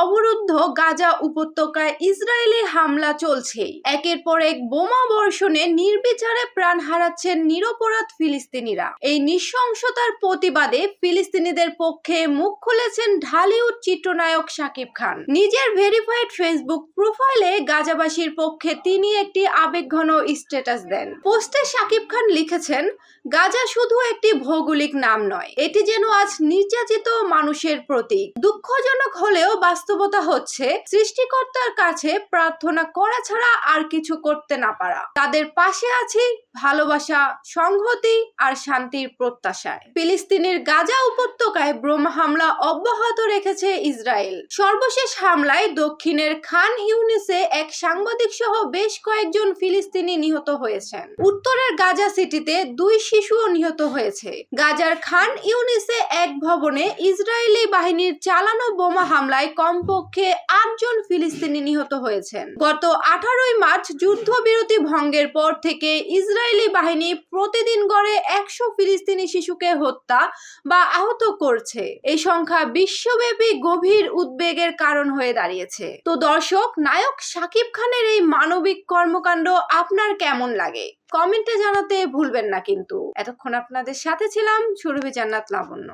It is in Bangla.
অবরুদ্ধ গাজা উপত্যকায় ইসরায়েলি হামলা চলছে একের পর এক বোমা বর্ষণে নির্বিচারে প্রাণ হারাচ্ছেন নিরপরাধ ফিলিস্তিনিরা। এই নৃশংসতার প্রতিবাদে ফিলিস্তিনিদের পক্ষে মুখ খুলেছেন ঢালিউড চিত্রনায়ক শাকিব খান। নিজের ভেরিফাইড ফেসবুক প্রোফাইলে গাজাবাসীর পক্ষে তিনি একটি আবেগঘন স্ট্যাটাস দেন। পোস্টে শাকিব খান লিখেছেন, গাজা শুধু একটি ভৌগোলিক নাম নয়, এটি যেন আজ নির্যাতিত মানুষের প্রতীক। দুঃখজনক হলেও বাস্তবতা হচ্ছে, সৃষ্টিকর্তার কাছে প্রার্থনা করা ছাড়া আর কিছু করতে না পারা। তাদের পাশে আছি ভালোবাসা, সংহতি আর শান্তির প্রত্যাশায়। ফিলিস্তিনের গাজা উপত্যকায় ব্রহ্ম হামলা অব্যাহত রেখেছে ইসরায়েল। সর্বশেষ হামলায় দক্ষিণের খান ইউনিসে এক সাংবাদিক সহ বেশ কয়েকজন ফিলিস্তিনি নিহত হয়েছেন। উত্তরের গাজা সিটিতে দুই শিশুও নিহত হয়েছে। গাজার খান ইউনিসে এক ভবনে ইসরায়েলি বাহিনীর চালানো বোমা হামলায় কমপক্ষে আটজন ফিলিস্তিনি নিহত হয়েছেন। গত আঠারোই মার্চ যুদ্ধবিরতি ভঙ্গের পর থেকে ইসরায়েলি বাহিনী প্রতিদিন গড়ে একশো ফিলিস্তিনি শিশুকে হত্যা বা আহত করছে। এই সংখ্যা বিশ্বব্যাপী গভীর উদ্বেগের কারণ হয়ে দাঁড়িয়েছে। তো দর্শক, নায়ক শাকিব খানের এই মানবিক কর্মকাণ্ড আপনার কেমন লাগে? কমেন্টে জানাতে ভুলবেন না কিন্তু। এতক্ষণ আপনাদের সাথে ছিলাম, সুরভি জান্নাত লাবণ্য।